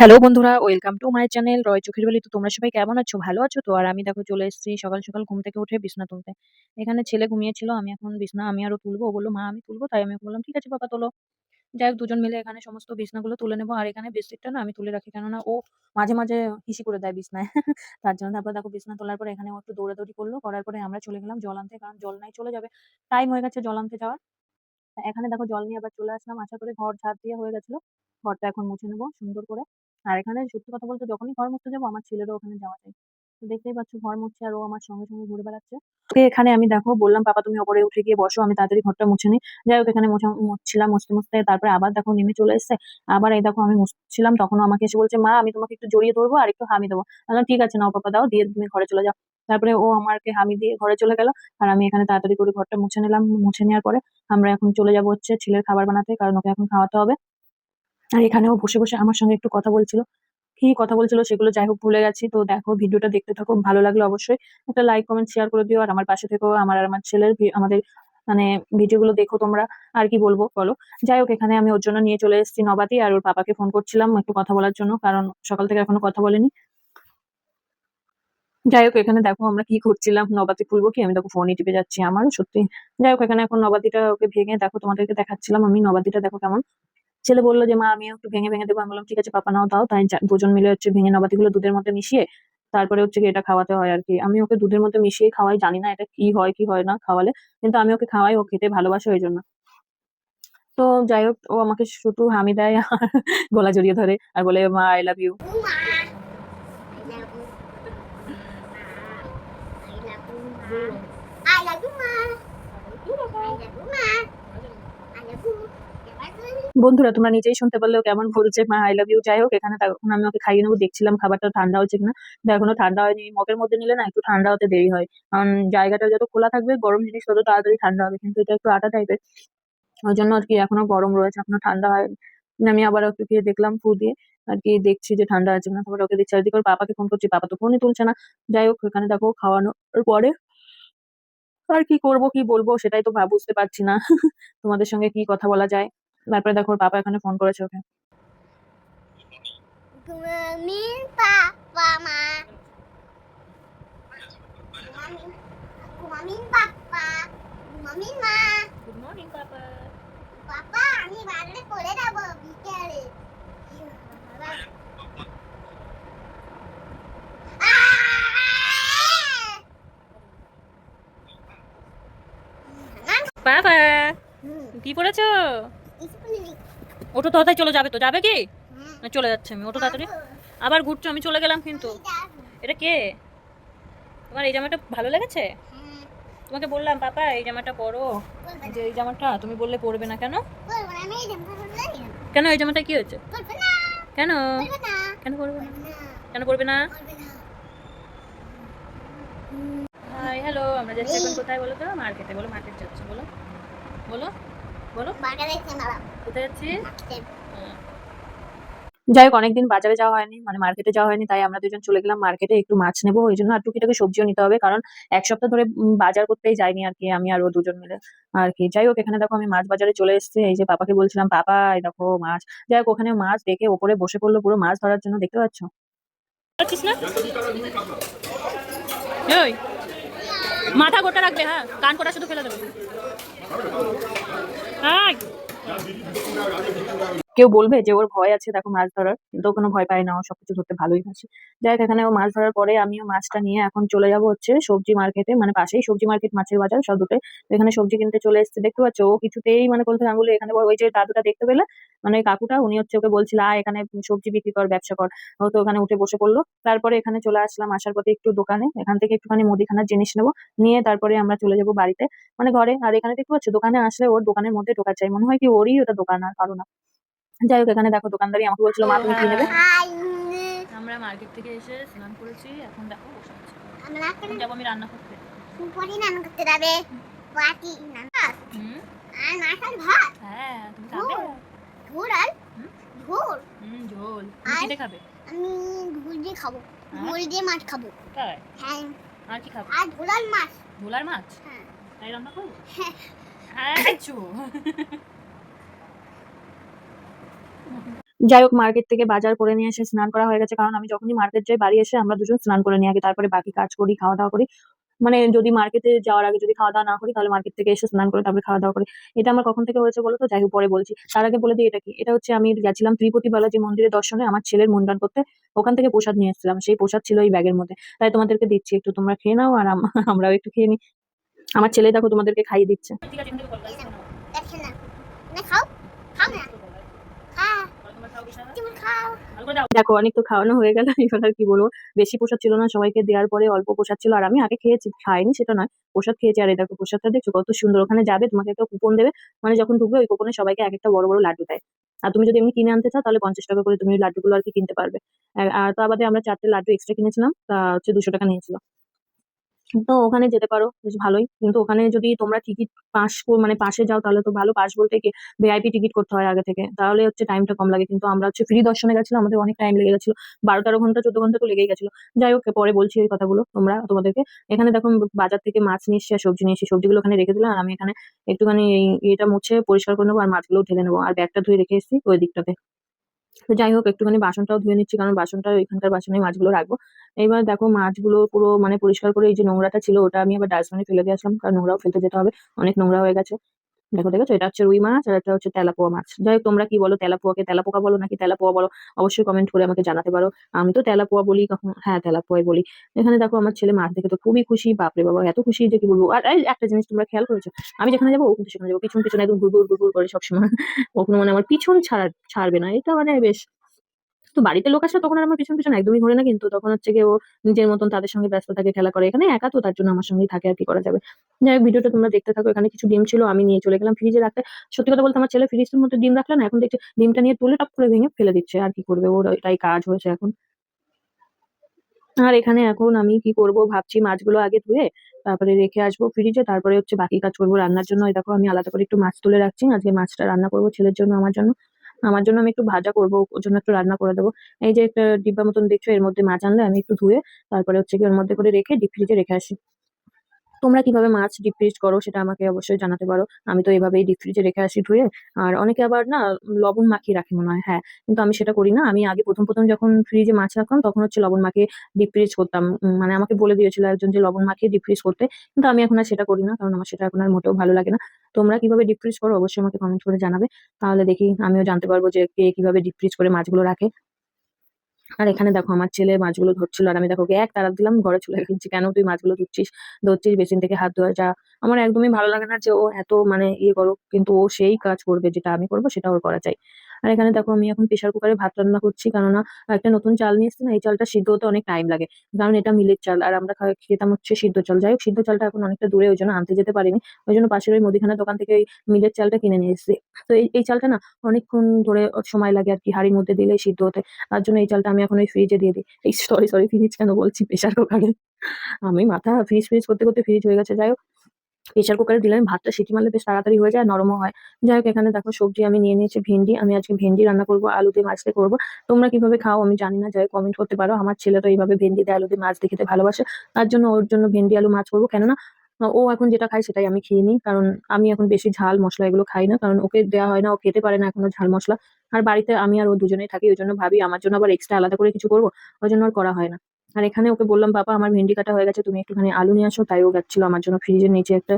Hello বন্ধুরা welcome to my channel Roy Chokher Bali. তো তোমরা সবাই কেমন আছো? ভালো আছো তো? আর আমি দেখো চলে এসেছি সকাল সকাল ঘুম থেকে উঠে বিছনা তুলতে। এখানে ছেলে ঘুমিয়েছিল, আমি এখন বিছনা, আমি আরও তুলবো। বলল, মা, আমি তুলবো? তাই আমি বললাম, ঠিক আছে বাবা, তোলো। যাই হোক দুজন মিলে এখানে সমস্ত বিছনাগুলো তুলে নেব। আর এখানে বেডশিটটা না আমি তুলে রাখি, কেননা ও মাঝে মাঝে হিসি করে দেয় বিছনায়। তার জন্য তারপর দেখো বিছনা তোলার পরে এখানে ও একটু দৌড়াদৌড়ি করল। করার পরে আমরা চলে গেলাম জল আনতে, কারণ জল নাই, চলে যাবে। টাইম হয়ে গেছে জল আনতে যাওয়ার। এখানে দেখো জল নিয়ে আবার চলে আসলাম। আশা পরে ঘর ঝাড় দিয়ে হয়ে গেছিল। ঘরটা এখন মুছে নেব সুন্দর করে। আর এখানে সত্যি কথা বলতে যখনই ঘর মুছতে যাব, আমার ছেলেরও ওখানে যাওয়া তো দেখতেই পাচ্ছ ঘর মুছছে আর ও আমার সঙ্গে সঙ্গে ঘুরে বেড়াচ্ছে। এখানে আমি দেখো বললাম, পাপা, তুমি ওপরে উঠে গিয়ে বসো, আমি তাড়াতাড়ি ঘরটা মুছে নিই। যাই হোক, এখানে মোছা, মুছছিলাম মুছতে মুছতে, তারপরে আবার দেখো নেমে চলে এসেছে। আবার এই দেখো আমি মুছছিলাম, তখনও আমাকে এসে বলছে, মা, আমি তোমাকে একটু জড়িয়ে ধরবো আর একটু হামি দেবো। ঠিক আছে, নাও পাপা, দাও, দিয়ে তুমি ঘরে চলে যাও। তারপরে ও আমাকে হামি দিয়ে ঘরে চলে গেল। আর আমি এখানে তাড়াতাড়ি করে ঘরটা মুছে নিলাম। মুছে নেওয়ার পরে আমরা এখন চলে যাব হচ্ছে ছেলের খাবার বানাতে, কারণ ওকে এখন খাওয়াতে হবে। আর এখানেও বসে বসে আমার সঙ্গে একটু কথা বলছিল। কি কথা বলছিল সেগুলো যাই হোক ভুলে গেছি। তো দেখো, ভিডিওটা দেখতে থাকো, ভালো লাগল অবশ্যই একটা লাইক কমেন্ট শেয়ার করে দিও। আর আমার পাশে থেকেও আমার আর আমার ছেলের আমাদের মানে ভিডিওগুলো দেখো তোমরা। আর কি বলব বলো। যাই হোক, এখানে আমি ওর জন্য নিয়ে চলে এসেছি নবাতি। আর ওর পাপাকে ফোন করছিলাম একটু কথা বলার জন্য, কারণ সকাল থেকে এখনও কথা বলেনি। যাই হোক, এখানে দেখো আমরা কি করছিলাম। নবাতি খুলবো কি? আমি দেখো ফোনই টিপে যাচ্ছি আমারও, সত্যি। যাই হোক, এখানে এখন নবাতিটা ওকে ভেঙে দেখো তোমাদেরকে দেখাচ্ছিলাম আমি। নবাতিটা দেখো কেমন। ছেলে বলল যে, মা, আমিও একটু ভেঙে ভেঙে দেবো। আমি বললাম, ঠিক আছে, পাপা, নাও তাও তাই দুজন মিলে হচ্ছে ভেঙে নবাতিগুলো দুধের মধ্যে মিশিয়ে, তারপরে হচ্ছে এটা খাওয়াতে হয় আর কি। আমি ওকে দুধের মধ্যে মিশিয়ে খাওয়াই, জানি না এটা কি হয় কি হয় না খাওয়ালে, কিন্তু আমি ওকে খাওয়াই, ও খেতে ভালোবাসে ওই জন্য। তো যাই হোক, ও আমাকে শুধু হামি দেয় গলা জড়িয়ে ধরে আর বলে, মা আই লাভ ইউ বন্ধুরা, তোমরা নিজেই শুনতে পারলেও কেমন বলছে। মা আই লাভ ইউ যাই হোক, এখানে আমি ওকে খাইয়ে নেব, দেখছিলাম খাবারটা ঠান্ডা হচ্ছে কিনা। এখনও ঠান্ডা হয়নি মগের মধ্যে নিলে না একটু ঠান্ডা হতে দেরি হয়। কারণ জায়গাটা যত খোলা থাকবে, গরম জিনিস তত তাড়াতাড়ি ঠান্ডা হবে, কিন্তু এটা একটু আটা টাইপের ওই জন্য আর কি এখনও গরম রয়েছে, এখনও ঠান্ডা হয়নি আমি আবার একটু গিয়ে দেখলাম ফু দিয়ে, আর কি দেখছি যে ঠান্ডা আছে না তারপরে ওকে দিচ্ছি, আর ওর পাপাকে ফোন করছি, পাপা তো ফোনই তুলছে না। যাই হোক, এখানে দেখো, খাওয়ানোর পরে আর কি করব, কি বলব, সেটাই তো বুঝতে পারছি না। তোমাদের সঙ্গে কি কথা বলা যায়? তারপরে দেখো পাপা এখানে ফোন করেছে ওকে। বাবা কি পড়েছো? ওটো তাড়াতাড়ি চলে যাবে তো যাবে কি? না চলে যাচ্ছে আমি ওটো তাড়াতাড়ি। আবার ঘুরছো আমি চলে গেলাম কিন্তু। এটা কে? তোমার এই জামাটা ভালো লেগেছে? তোমাকে বললাম পাপা এই জামাটা পরো। যে এই জামাটা তুমি বললে পরবে না কেন? কেন এই জামাটা কি হয়েছে? কেন? কেন পরবে না? কেন পরবে না? হাই হ্যালো আমরা যাচ্ছি এখন কোথায় বলো তো? মার্কেটে বলো মার্কেট যাচ্ছি বলো। বলো। বলো। কোথায় যাচ্ছি যাই হোক অনেকদিন বাজারে যাওয়া হয়নি মানে মার্কেটে যাওয়া হয়নি তাই আমরা দুজন চলে গেলাম মার্কেটে একটু মাছ নেব ওই জন্য আর টুকিটাকি সবজিও নিতে হবে কারণ এক সপ্তাহ ধরে বাজার করতেই যাইনি আর কি আমি আর ও দুজন মিলে আর কি। যাই হোক এখানে দেখো আমি মাছ বাজারে চলে এসেছি এই যে পাপাকে বলছিলাম পাপা এই দেখো মাছ। যাই হোক ওখানে মাছ দেখে ওপরে বসে পড়ল পুরো মাছ ধরার জন্য দেখতে পাচ্ছ? মাথা গোটা রাখবে হ্যাঁ কান কোটা শুধু ফেলে দেবে। আয়। কেউ বলবে যে ওর ভয় আছে, দেখো মাছ ধরার, কিন্তু কোনো ভয় পায় না, ও সবকিছু ধরতে ভালোই বাসে। যাই হোক, এখানে ও মাছ ধরার পরে আমিও মাছটা নিয়ে এখন চলে যাব হচ্ছে সবজি মার্কেটে মানে পাশেই সবজি মার্কেট মাছের বাজার সব দুটো এখানে সবজি কিনতে চলে এসেছে, দেখতে পাচ্ছ? ও কিছুতেই মানে বলতে আমি বলি এখানে ওই যে দাদুটা দেখতে পেলে মানে কাকুটা, উনি হচ্ছে ওকে বলছিল, আয় এখানে সবজি বিক্রি কর, ব্যবসা কর। ও তো ওখানে উঠে বসে পড়ল। তারপরে এখানে চলে আসলাম আসার পথে একটু দোকানে, এখান থেকে একটুখানি মুদিখানার জিনিস নেব, নিয়ে তারপরে আমরা চলে যাব বাড়িতে মানে ঘরে। আর এখানে দেখতে পাচ্ছ? দোকানে আসলে ওর দোকানের মধ্যে ঢোকা চাই, মনে হয় কি ওরই ওটা দোকান আর কারও না। যাই হোক এখানে দেখো দোকানদারি আমাকে বলছিল মা তুমি কি নেবে? আমরা মার্কেট থেকে এসে স্নান করেছি এখন দেখো বসে আছি। আমরা এখন যাব আমি রান্না করতে। করতে যাবে। বাটি হুম? আর ভাত? হ্যাঁ তুমি খাবে? ঝোল আর হুম? ঝোল। হুম ঝোল। আর- তুমি খাবে? আমি ঝোল দিয়ে খাব। হ্যাঁ? ঝোল দিয়ে মাছ খাব। তাই হ্যাঁ। আর কি খাবে? আর মাছ। ভোলার মাছ? হ্যাঁ। তাই রান্না করব? হ্যাঁ। চো যাই হোক মার্কেট থেকে বাজার করে নিয়ে এসে স্নান করা হয়ে গেছে। কারণ আমি যখনই মার্কেট যাই, বাড়ি এসে আমরা দুজন স্নান করে নিয়ে আগে, তারপরে বাকি কাজ করি, খাওয়া দাওয়া করি। মানে যদি মার্কেটে যাওয়ার আগে যদি খাওয়া দাওয়া না করি, তাহলে মার্কেট থেকে এসে স্নান করে তারপরে খাওয়া দাওয়া করি। এটা আমার কখন থেকে হয়েছে বলো তো যাই হোক, পরে বলছি। তার আগে বলে দিই এটা কি? এটা হচ্ছে আমি গেছিলাম ত্রিপতি বালাজি মন্দিরে দর্শনে আমার ছেলের মুন্ডন করতে। ওখান থেকে প্রসাদ নিয়ে এসেছিলাম। সেই প্রসাদ ছিল এই ব্যাগের মধ্যে। তাই তোমাদেরকে দিচ্ছি, একটু তোমরা খেয়ে নাও আর আমরাও একটু খেয়ে নিই আমার ছেলে দেখো তোমাদেরকে খাইয়ে দিচ্ছে দেখে না না খাও খাও না খা তুমি খাও দেখো, অনেক তো খাওয়ানো হয়ে গেল, এবার আর কি বলব? বেশি প্রসাদ ছিল না, সবাইকে দেওয়ার পরে অল্প প্রসাদ ছিল, আর আমি আগে খেয়েছি, খাইনি, সেটা নয়, প্রসাদ খেয়েছি, আর দেখো, প্রসাদটা দেখছ, কত সুন্দর, ওখানে যাবে, তোমাকে একটা কুপন দেবে মানে যখন ঢুকবে, ওই কুপনে সবাইকে এক একটা বড় বড় লাড্ডু দেয়। আর তুমি যদি এমনি কিনে আনতে চাও, তাহলে পঞ্চাশ টাকা করে তুমি লাড্ডুগুলো আর কি কিনতে পারবে। আর- আর তা বাদে আমরা চারটে লাড্ডু এক্সট্রা কিনেছিলাম, তা হচ্ছে দুশো টাকা নিয়েছিল তো ওখানে যেতে পারো, বেশ ভালোই। কিন্তু ওখানে যদি তোমরা টিকিট পাস মানে পাশে যাও, তাহলে তো ভালো পাস বলতে কি ভিআইপি টিকিট করতে হয় আগে থেকে। তাহলে হচ্ছে টাইমটা কম লাগে। কিন্তু আমরা হচ্ছে ফ্রি দর্শনে গেছিলাম, আমাদের অনেক টাইম লেগে গেছিল। বারো তেরো ঘণ্টা, চোদ্দ ঘণ্টা তো লেগেই গেছিল। যাই হোক, পরে বলছি ওই কথাগুলো তোমরা তোমাদেরকে। এখানে দেখো বাজার থেকে মাছ নিয়ে এসে আর সবজি নিয়ে এসে সবজিগুলো ওখানে রেখে দিলাম আর আমি এখানে একটুখানি এটা মুছে পরিষ্কার করে নেব আর মাছগুলো ঢেলে নেব। আর ব্যাগটা ধুয়ে রেখে এসেছি ওই দিকটাতে। তো যাই হোক, একটুখানি বাসনটাও ধুয়ে নিচ্ছি, কারণ বাসনটা ওইখানকার বাসনে মাছগুলো রাখব। এবার দেখো মাছগুলো পুরো মানে পরিষ্কার করে এই যে নোংরাটা ছিল, ওটা আমি আবার ডাস্টবিনে ফেলে দিয়ে আসলাম, কারণ নোংরাও ফেলতে যেতে হবে, অনেক নোংরা হয়ে গেছে। দেখো, দেখেছ? এটা হচ্ছে রুই মাছ আর এটা হচ্ছে তেলাপোয়া মাছ। যাই হোক, তোমরা কি বলো? তেলাপোয়াকে তেলাপোকা বলো নাকি তেলাপোয়া বলো? অবশ্যই কমেন্ট করে আমাকে জানাতে পারো। আমি তো তেলাপোয়া বলি কখন হ্যাঁ তেলাপোয়াই বলি। এখানে দেখো, আমার ছেলে মাছ দেখে তো খুবই খুশি। বাপরে বাবা, এত খুশি যে কি বলব? আর একটা জিনিস তোমরা খেয়াল করেছ? আমি যেখানে যাব, ও কিন্তু সেখানে যাব। পিছন পিছন একদম ঘুরঘুর ঘুরঘুর করে সবসময়। কখনো মানে আমার পিছন ছাড়া ছাড়বে না। এটা মানে বেশ তো বাড়িতে লোক আসলে তখন আর আমার পিছন পিছন একদমই ঘোরে না কিন্তু তখন হচ্ছে গিয়ে ও নিজের মতন তাদের সঙ্গে ব্যস্ত থাকে, খেলা করে। এখানে একা তো তার জন্য আমার সঙ্গেই থাকে আর কি করা যাবে। যাই হোক, ভিডিওটা তোমরা দেখতে থাকো। এখানে কিছু ডিম ছিল, আমি নিয়ে চলে গেলাম ফ্রিজে রাখতে। সত্যি কথা বলতে আমার ছেলে ফ্রিজের মধ্যে ডিম রাখলে না, এখন দেখছি ডিমটা নিয়ে তুলে টপ করে ভেঙে ফেলে দিচ্ছে। আর কি করবে? ওর এটাই কাজ হয়েছে এখন। আর এখানে এখন আমি কি করব? ভাবছি মাছগুলো আগে ধুয়ে তারপরে রেখে আসব ফ্রিজে তারপরে হচ্ছে বাকি কাজ করব রান্নার জন্য। দেখো, আমি আলাদা করে একটু মাছ তুলে রাখছি। আজকে মাছটা রান্না করব ছেলের জন্য, আমার জন্য। আমার জন্য আমি একটু ভাজা করব, ওর জন্য একটু রান্না করে দেবো। এই যে একটা ডিব্বা মতন দেখছ, এর মধ্যে মাছ আনলে আমি একটু ধুয়ে তারপরে হচ্ছে কি ওর মধ্যে করে রেখে ডিপ ফ্রিজে রেখে আসি। তোমরা কীভাবে মাছ ডিপ ফ্রিজ করো সেটা আমাকে অবশ্যই জানাতে পারো। আমি তো এভাবেই ডিপ ফ্রিজে রেখে আসি ধুয়ে। আর অনেকে আবার না, লবণ মাখিয়ে রাখে মনে হয়। হ্যাঁ কিন্তু আমি সেটা করি না। আমি আগে প্রথম প্রথম যখন ফ্রিজে মাছ রাখতাম, তখন হচ্ছে লবণ মাখিয়ে ডিপ ফ্রিজ করতাম। মানে আমাকে বলে দিয়েছিল একজন যে, লবণ মাখিয়ে ডিপ ফ্রিজ করতে। কিন্তু আমি এখন আর সেটা করি না, কারণ আমার সেটা এখন আর মোটেও ভালো লাগে না। তোমরা কীভাবে ডিপ ফ্রিজ করো অবশ্যই আমাকে কমেন্ট করে জানাবে। তাহলে দেখি, আমিও জানতে পারব যে কে কীভাবে ডিপ ফ্রিজ করে মাছগুলো রাখে। আর এখানে দেখো আমার ছেলে মাছগুলো ধরছিল আর আমি দেখো এক তারা দিলাম, ঘরে চলে গেছি। কেন তুই মাছগুলো ধরছিস? ধরছিস বেসিন থেকে হাত ধোয়া যা। আমার একদমই ভালো লাগে না যে ও এত মানে ইয়ে করো কিন্তু ও সেই কাজ করবে যেটা আমি করব সেটা ওর করা চাই। আর এখানে দেখো আমি এখন প্রেশার কুকারে ভাত রান্না করছি, কেননা একটা নতুন চাল নিয়ে এসেছি না, এই চালটা সিদ্ধ হতে অনেক টাইম লাগে। কারণ এটা মিলের চাল, আর আমরা খেতাম হচ্ছে সিদ্ধ চাল। যাই হোক, সিদ্ধ চালটা এখন অনেকটা দূরে, ওই জন্য আনতে যেতে পারিনি। ওই জন্য পাশের ওই মুদিখানা দোকান থেকে ওই মিলের চালটা কিনে নিয়ে এসেছি। তো এই এই চালটা না অনেকক্ষণ ধরে সময় লাগে আর কি, হাঁড়ির মধ্যে দিলে সিদ্ধ হতে। তার জন্য এই চালটা আমি এখন ওই ফ্রিজে দিয়ে দিই। এই সরি সরি ফ্রিজ কেন বলছি? প্রেশার কুকারে আমি মাথা ফ্রিজ ফ্রিজ করতে করতে ফ্রিজ হয়ে গেছে। যাই হোক প্রেশার কুকারে দিলে আমি ভাতটা সিটি মারলে বেশ তাড়াতাড়ি হয়ে যায় নরমও হয়। যাই হোক, এখানে দেখো সবজি আমি নিয়ে নিয়েছি, ভেন্ডি, আমি আজকে ভেন্ডি রান্না করব, আলু দিয়ে মাছ দিয়ে করব। তোমরা কীভাবে খাও আমি জানি না, যাই কমেন্ট করতে পারো। আমার ছেলে তো এইভাবে ভেন্ডি দিয়ে আলু দিয়ে মাছ দিয়ে খেতে ভালোবাসে, তার জন্য ওর জন্য ভেন্ডি আলু মাছ করব। কেননা, ও এখন যেটা খায় সেটাই আমি খেয়ে নিই, কারণ আমি এখন বেশি ঝাল মশলা এগুলো খাই না, কারণ ওকে দেওয়া হয় না, ও খেতে পারে না এখনও ঝাল মশলা। আর বাড়িতে আমি আর ও দুজনেই থাকি, ওই জন্য ভাবি আমার জন্য আবার এক্সট্রা আলাদা করে কিছু করব, ওই জন্য আর করা হয় না। আর এখানে ওকে বললাম, বাবা, আমার ভেন্ডি কাটা হয়ে গেছে, তুমি একটুখানি আলু নিয়ে আসো। তাই ও গেছিল। আমার জন্য ফ্রিজের নিচে একটা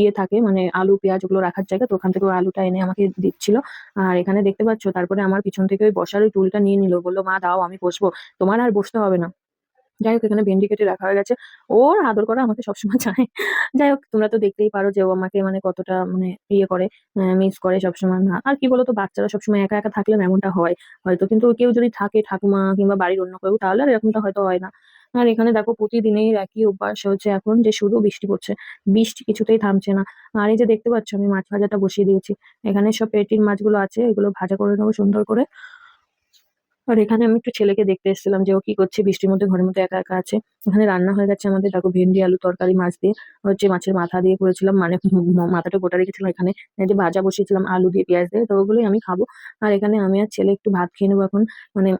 ইয়ে থাকে মানে আলু, পেঁয়াজ ওগুলো রাখার জায়গা, তো ওখান থেকে আলুটা এনে আমাকে দিচ্ছিল। আর এখানে দেখতে পাচ্ছ, তারপরে আমার পিছন থেকে ওই বসার ওই টুলটা নিয়ে নিল। বলল, মা, দাও, আমি বসবো। তোমার আর বসতে হবে না। যাই হোক, এখানে ভেন্ডি কেটে রাখা হয়ে গেছে। ওর আদর করা আমাকে সবসময় চায়। যাই হোক, তোমরা তো দেখতেই পারো যে ও আমাকে মানে কতটা মানে ইয়ে করে মিস করে সবসময়। না আর কি বলতো, বাচ্চারা সবসময় একা একা থাকলে এমনটা হয়। হয়তো কিন্তু কেউ যদি থাকে ঠাকুমা কিংবা বাড়ির অন্য কেউ, তাহলে আর এরকমটা হয়তো হয় না। আর এখানে দেখো প্রতিদিনের একই অভ্যাস হচ্ছে এখন, যে শুধু বৃষ্টি পড়ছে। বৃষ্টি কিছুতেই থামছে না। আর এই যে দেখতে পাচ্ছ, আমি মাছ ভাজাটা বসিয়ে দিয়েছি। এখানে সব পেটির মাছগুলো আছে, এগুলো ভাজা করে নেব সুন্দর করে। আর এখানে আমি একটু ছেলেকে দেখতে এসেছিলাম যে ও কি করছে, বৃষ্টির মধ্যে, ঘরের মধ্যে একা একা আছে। এখানে রান্না হয়ে গেছে আমাদের, দেখো ভেন্ডি, আলু, তরকারি, মাছ দিয়ে। হচ্ছে মাছের মাথা দিয়ে করেছিলাম মানে মাথাটা গোটা রেখেছিলাম এখানে। যে ভাজা বসিয়েছিলাম, আলু দিয়ে, পেঁয়াজ দিয়ে, তো ওগুলোই আমি খাব। আর এখানে আমি আর ছেলে একটু ভাত খেয়ে নেব এখন। মানে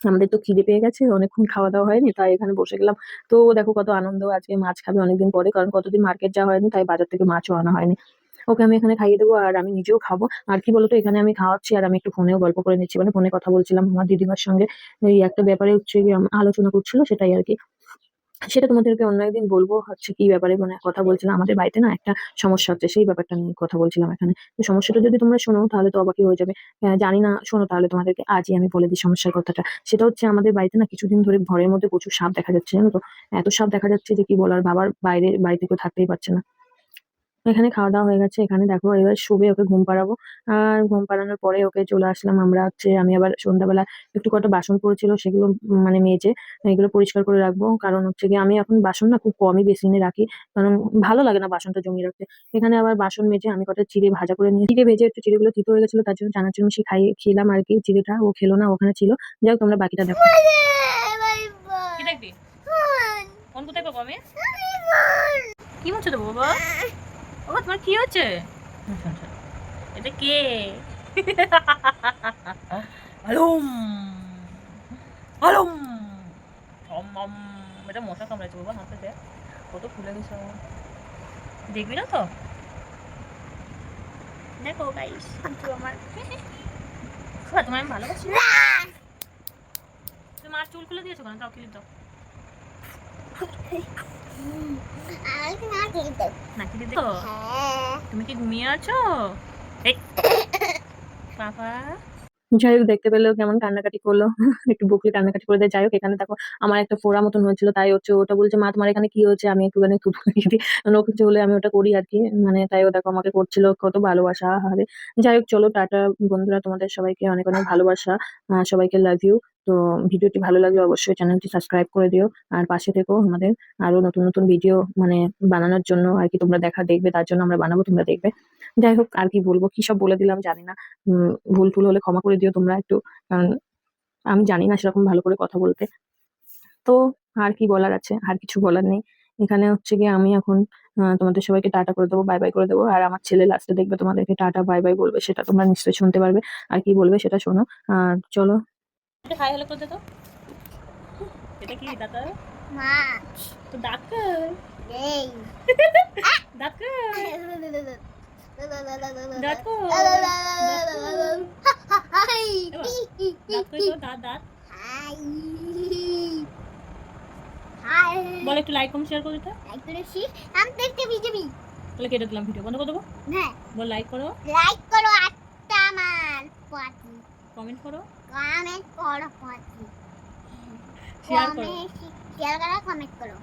আমাদের তো খিদে পেয়ে গেছে, অনেকক্ষণ খাওয়া দাওয়া হয়নি, তাই এখানে বসে গেলাম। তো দেখো কত আনন্দ, আজকে মাছ খাবে অনেকদিন পরে, কারণ কতদিন মার্কেট যাওয়া হয়নি, তাই বাজার থেকে মাছও আনা হয়নি। ওকে আমি এখানে খাইয়ে দেবো আর আমি নিজেও খাব। আর কি বলতো এখানে আমি খাওয়াচ্ছি আর আমি একটু ফোনেও গল্প করে নিচ্ছি মানে ফোনে কথা বলছিলাম। আমার দিদিমার সঙ্গে এই একটা ব্যাপারে হচ্ছে আলোচনা করছিল সেটাই আর কি। সেটা তোমাদেরকে অন্য একদিন বলব হচ্ছে কি ব্যাপারে মানে কথা বলছিলাম। আমাদের বাড়িতে না একটা সমস্যা হচ্ছে সেই ব্যাপারটা নিয়ে কথা বলছিলাম এখানে। তো সমস্যাটা যদি তোমরা শোনো তাহলে তো অবাকই হয়ে যাবে। আহ, জানি না শোনো তাহলে তোমাদেরকে আজই আমি বলে দিই সমস্যার কথাটা। সেটা হচ্ছে আমাদের বাড়িতে না কিছুদিন ধরে ঘরের মধ্যে প্রচুর সাপ দেখা যাচ্ছে জানো তো? এত সাপ দেখা যাচ্ছে যে কি বলার বাবার বাইরে বাড়িতে কেউ থাকতেই পারছে না। এখানে খাওয়া দাওয়া হয়ে গেছে। এখানে দেখো এবার শুবে ওকে ঘুম পাড়াবো। আর ঘুম পাড়ানোর পরে ওকে চলে আসলাম আমরা হচ্ছে আমি আবার সন্ধ্যাবেলা একটু কটা বাসন পড়েছিল সেগুলো মানে মেজে এগুলো পরিষ্কার করে রাখব। কারণ হচ্ছে গিয়ে আমি এখন বাসন না খুব কমই বেসিনে রাখি। কারণ ভালো লাগে না বাসনটা জমিয়ে রাখতে। এখানে আবার বাসন মেজে আমি কটা চিড়ে ভাজা করে নিয়ে চিড়ে ভেজে একটু চিড়েগুলো তিতো হয়ে গেছিল তার জন্য চানাচুর মিশিয়ে খাইয়ে খেলাম আর কি। চিড়েটা ও খেলো না ওখানে ছিল। যাই হোক তোমরা বাকিটা দেখো। কি কোথায় পাবো আমি? কি বাবা? বাবা তোমার কি হচ্ছে এটা কে? আলুম। আলুম। থম এটা মশা কামড়াচ্ছে বাবা হাতে দেখ কত ফুলে গেছে। দেখবি না তো? দেখো গাইস কিন্তু আমার তোমার আমি ভালোবাসি। তুমি মার চুল খুলে দিয়েছ কেন? দাও ক্লিপ দাও। তুমি কি ঘুমিয়ে আছো? এই। যাই হোক দেখতে পেলেও কেমন কান্নাকাটি করল। একটু বকরি কান্নাকাটি করে দেয়। যাই হোক এখানে দেখো আমার একটা ফোড়া মতন হয়েছিল তাই হচ্ছে ওটা বলছে মা তোমার এখানে কি হয়েছে? আমি একটুখানি থুতু ও কিছু হলে আমি ওটা করি আর কি। মানে তাই ও দেখো আমাকে করছিল কত ভালোবাসা। হারে যাই হোক চলো টাটা বন্ধুরা তোমাদের সবাইকে অনেক অনেক ভালোবাসা। সবাইকে লাভ ইউ তো ভিডিওটি ভালো লাগলে অবশ্যই চ্যানেলটি সাবস্ক্রাইব করে দিও। আর পাশে থেকো আমাদের আরও নতুন নতুন ভিডিও মানে বানানোর জন্য আর কি তোমরা দেখা দেখবে, তার জন্য আমরা বানাবো, তোমরা দেখবে। যাই হোক, আর কি বলব? কি সব বলে দিলাম জানি না। ভুল টুল হলে ক্ষমা করে দিও তোমরা একটু। আমি জানি না সেরকম ভালো করে কথা বলতে। তো আর কি বলার আছে? আর কিছু বলার নেই। এখানে হচ্ছে গিয়ে আমি এখন তোমাদের সবাইকে টাটা করে দেবো বাই বাই করে দেবো। আর আমার ছেলে লাস্টে দেখবে তোমাদেরকে টাটা বাই বাই বলবে, সেটা তোমরা নিশ্চয়ই শুনতে পারবে। আর কি বলবে সেটা শোনো। আর চলো হাই করে দে তো। এটা কি দাদা তো দাঁত কই? দাঁত কই? দাঁত কই? দাঁত কই তো? দাঁত দাঁত। বল একটু লাইক কম শেয়ার করে দিতে। আমি দেখতে বিজেপি। তাহলে কেটে দিলাম ভিডিও বন্ধ করে দেবো? হ্যাঁ। বল লাইক করো। লাইক করো একটা আমার কমেন্ট করো। কমেন্ট করো। পাতি শেয়ার করো শেয়ার করো। কমেন্ট করো।